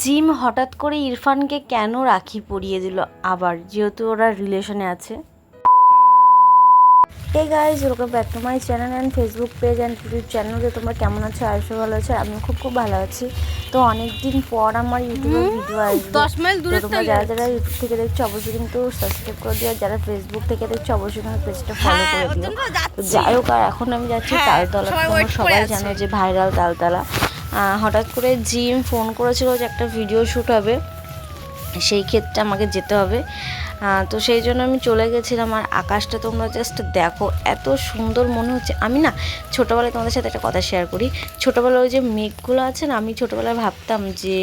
Gym হঠাৎ করে ইরফানকে কেন রাখি পরিয়ে দিল আবার যেহেতু ওরা রিলেশনে আছে? Hey guys welcome back to my channel and Facebook page and YouTube চ্যানেলে তোমরা কেমন আছো? আয়ুষ ভালো আছে? আমি খুব খুব ভালো আছি। তো অনেক দিন পর আমার ইউটিউবে ভিডিও আসবে। দশ মাইল দূরে তোমরা যারা যারা ইউটিউব থেকে দেখছ অবশ্যই কিন্তু সাবস্ক্রাইব করে দিও। আর যারা ফেসবুক থেকে দেখছ অবশ্যই কিন্তু পেজটা ফলো হ্যাঁ, করে দিও। যাই হোক আর এখন আমি যাচ্ছি হ্যাঁ, তালতলা। সবাই তোমরা সবাই আছে। জানো যে ভাইরাল তালতলা। হঠাৎ করে জিম ফোন করেছিল যে একটা ভিডিও শ্যুট হবে। সেই ক্ষেত্রে আমাকে যেতে হবে। তো সেই জন্য আমি চলে গেছিলাম আর আকাশটা তোমরা জাস্ট দেখো, এত সুন্দর মনে হচ্ছে। আমি না ছোটোবেলায় তোমাদের সাথে একটা কথা শেয়ার করি। ছোটোবেলায় ওই যে মেঘগুলো আছে না, আমি ছোটোবেলায় ভাবতাম যে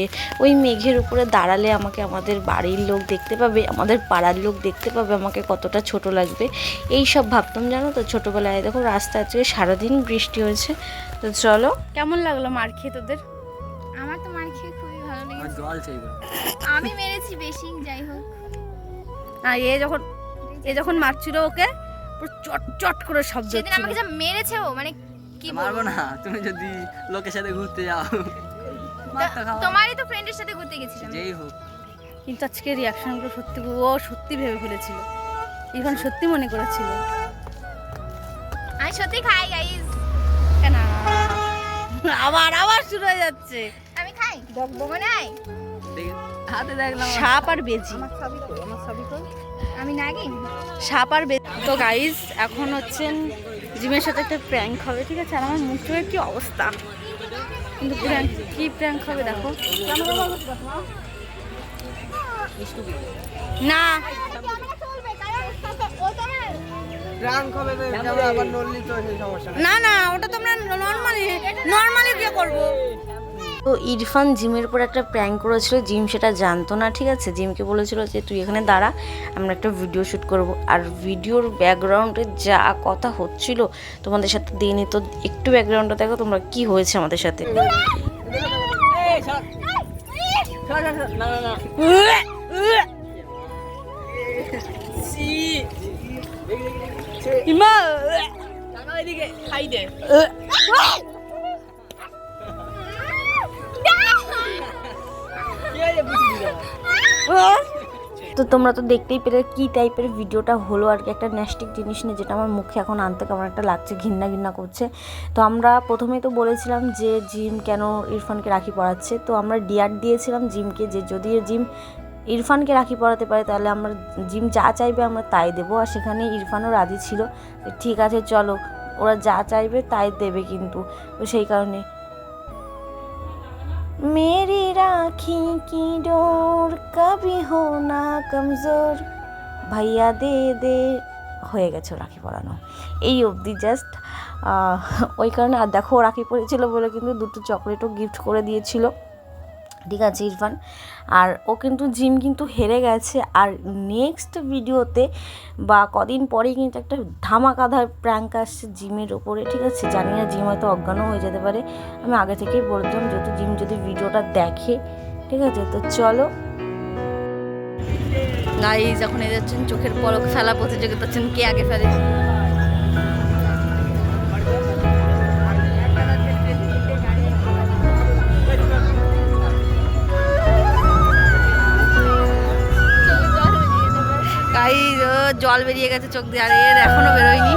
ওই মেঘের উপরে দাঁড়ালে আমাকে আমাদের বাড়ির লোক দেখতে পাবে, আমাদের পাড়ার লোক দেখতে পাবে, আমাকে কতটা ছোট লাগবে। এই সব ভাবতাম জানো তো ছোটোবেলায়। দেখো রাস্তা আজকে সারাদিন বৃষ্টি হয়েছে। তো চলো। কেমন লাগল মার খেয়ে তোদের? জল চাইবে আমি মেরেছি বেশি যাই হোক। আর এ যখন এ যখন মারছিল ওকে পুরো চট চট করে শব্দ সেদিন আমাকে যা মেরেছে ও মানে কি মারবো বলব না তুমি যদি লোকের সাথে ঘুরতে যাও। তোমারই তো ফ্রেন্ডের সাথে ঘুরতে গেছিলাম। যেই হোক। কিন্তু আজকে রিয়াকশনগুলো সত্যি ও সত্যি ভেবে ফেলেছিল। এখন সত্যি মনে করেছিল। আমি সত্যি খাই গাইস কেন? আবার আবার শুরু হয়ে যাচ্ছে। হাতে দেখলাম সাপ আর বেজি। আমি নাগিন। সাপ আর বেজি। তো গাইস এখন হচ্ছেন জিমের সাথে একটা প্র্যাঙ্ক হবে ঠিক আছে? আর আমার মুখ চোখের কি অবস্থা? কিন্তু প্র্যাঙ্ক কি প্র্যাঙ্ক হবে দেখো। না। প্রাঙ্ক হবে তো ক্যামেরা আবার নড়লি তো সেই সমস্যা না না ওটা তো আমরা নর্মালি নর্মালি বিয়ে করব? তো ইরফান জিমের উপর একটা প্র্যাঙ্ক করেছিল জিম সেটা জানতো না ঠিক আছে? জিমকে বলেছিল যে তুই এখানে দাঁড়া আমরা একটা ভিডিও শ্যুট করব। আর ভিডিওর ব্যাকগ্রাউন্ডে যা কথা হচ্ছিল তোমাদের সাথে দিয়ে নি। তো একটু ব্যাকগ্রাউন্ডটা দেখো তোমরা কি হয়েছে আমাদের সাথে। না না না। খাই দে। তো তোমরা তো দেখতেই পেলে কি টাইপের ভিডিওটা হলো আর কি একটা ন্যাস্টিক জিনিস নিয়ে, যেটা আমার মুখে এখন আনতে কেমন একটা লাগছে, ঘৃণা ঘৃণা করছে। তো আমরা প্রথমেই তো বলেছিলাম যে জিম কেন ইরফানকে রাখি পড়াচ্ছে, তো আমরা ডিয়ার দিয়েছিলাম জিমকে যে যদি জিম ইরফানকে রাখি পড়াতে পারে, তাহলে আমরা জিম যা চাইবে আমরা তাই দেবো। আর সেখানে ইরফানও রাজি ছিল ঠিক আছে, চলো, ওরা যা চাইবে তাই দেবে কিন্তু। তো সেই কারণে मेरी राखी की डोर कभी हो ना कमजोर। ভাইয়া দে দে হয়ে গেছে রাখি পরানো। এই অবধি জাস্ট ওই কারণে আর দেখো রাখি পরেছিল বলে কিন্তু দুটো চকলেটও গিফট করে দিয়েছিল। ঠিক আছে ইরফান। আর ও কিন্তু জিম কিন্তু হেরে গেছে। আর নেক্সট ভিডিওতে বা কদিন পরেই কিন্তু একটা ধামাকাধার প্র্যাঙ্ক আসছে জিমের ওপরে, ঠিক আছে? জানি না জিম হয়তো অজ্ঞানও হয়ে যেতে পারে। আমি আগে থেকেই বলতাম, যেহেতু জিম যদি ভিডিওটা দেখে, ঠিক আছে? তো চলো। গাইজ এখন এই যাচ্ছেন চোখের পলক, ফেলা প্রতিযোগিতা কে আগে ফেলে? জল বেরিয়ে গেছে চোখ দিয়ে আর এর এখনও বেরোয়নি।